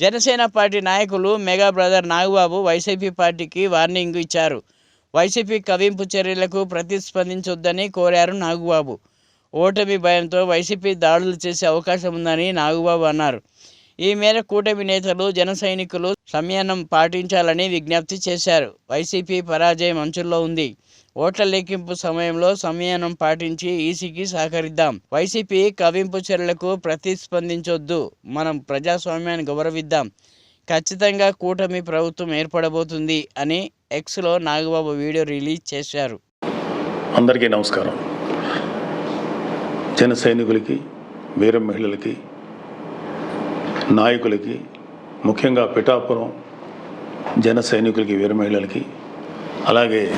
Janasena party నాయకులు mega brother Nagababu YCP పార్టీకి warning ఇచ్చారు. వైసీపీ కవింపు చర్యలకు ప్రతిస్పందించొద్దని కోరారు నాగబాబు. ఓటమి భయంతో వైసీపీ దాడులు చేసే అవకాశం ఉందని నాగబాబు అన్నారు. ఈ మేర కూటమి నేతలు జన సైనికులు సంయనం పాటించాలని విజ్ఞప్తి చేశారు. వైసీపీ పరాజయం అంచుల్లో ఉంది. ఓట్ల లెక్కింపు సమయంలో సంయనం పాటించి ఈసీకి సహకరిద్దాం. వైసీపీ కవింపు చర్యలకు ప్రతిస్పందించొద్దు. మనం ప్రజాస్వామ్యాన్ని గౌరవిద్దాం. ఖచ్చితంగా కూటమి ప్రభుత్వం ఏర్పడబోతుంది అని ఎక్స్లో నాగబాబు వీడియో రిలీజ్ చేశారు. అందరికీ నమస్కారం. జన సైనికులకి వీర మహిళలకి నాయకులకి ముఖ్యంగా పిఠాపురం జన సైనికులకి వీర మహిళలకి అలాగే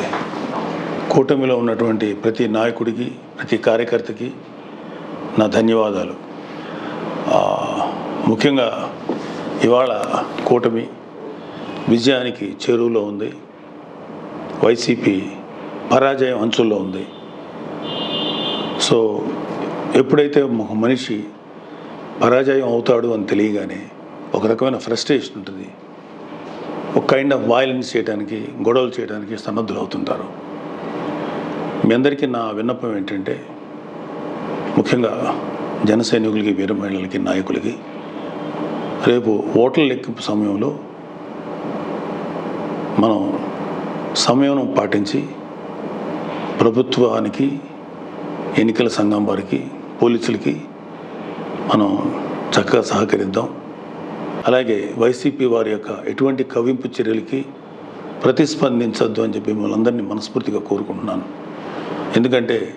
కూటమిలో ఉన్నటువంటి ప్రతి నాయకుడికి ప్రతి కార్యకర్తకి నా ధన్యవాదాలు. ముఖ్యంగా ఇవాళ కూటమి విజయానికి చేరువలో ఉంది. వైసీపీ పరాజయం అంచుల్లో ఉంది. సో ఎప్పుడైతే ఒక మనిషి పరాజయం అవుతాడు అని తెలియగానే ఒక రకమైన ఫ్రస్ట్రేషన్ ఉంటుంది. ఒక కైండ్ ఆఫ్ వైలెన్స్ చేయడానికి గొడవలు చేయడానికి సన్నద్ధులు అవుతుంటారు మీ అందరికీ నా విన్నపం ఏంటంటే ముఖ్యంగా జన సైనికులకి వీర మహిళలకి నాయకులకి రేపు ఓట్ల లెక్కింపు సమయంలో మనం సమయం పాటించి ప్రభుత్వానికి ఎన్నికల సంఘం వారికి పోలీసులకి మనం చక్కగా సహకరిద్దాం. అలాగే వైసీపీ వారి యొక్క ఎటువంటి కవింపు చర్యలకి ప్రతిస్పందించద్దు అని చెప్పి మిమ్మల్ని అందరినీ మనస్ఫూర్తిగా కోరుకుంటున్నాను. ఎందుకంటే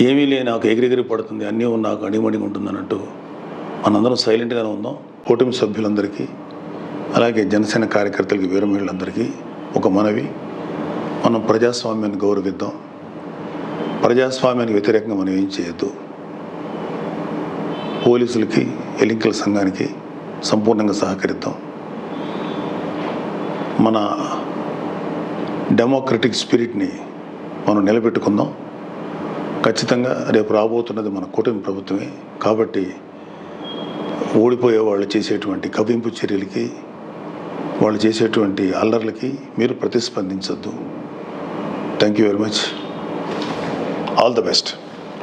ఏమీ లేని నాకు ఎగిరెగిరి పడుతుంది అన్నీ నాకు అడిమడిగా ఉంటుంది అన్నట్టు మనందరం సైలెంట్గానే ఉందాం కూటమి సభ్యులందరికీ అలాగే జనసేన కార్యకర్తలకి వీరమహిళలందరికీ ఒక మనవి. మనం ప్రజాస్వామ్యాన్ని గౌరవిద్దాం. ప్రజాస్వామ్యానికి వ్యతిరేకంగా మనం ఏం చేయొద్దు. పోలీసులకి ఎలింకల సంఘానికి సంపూర్ణంగా సహకరిద్దాం. మన డెమోక్రటిక్ స్పిరిట్ని మనం నిలబెట్టుకుందాం. ఖచ్చితంగా రేపు రాబోతున్నది మన కూటమి ప్రభుత్వమే. కాబట్టి ఓడిపోయే వాళ్ళు చేసేటువంటి కవింపు చర్యలకి వాళ్ళు చేసేటువంటి అల్లర్లకి మీరు ప్రతిస్పందించొద్దు. Thank you very much all the best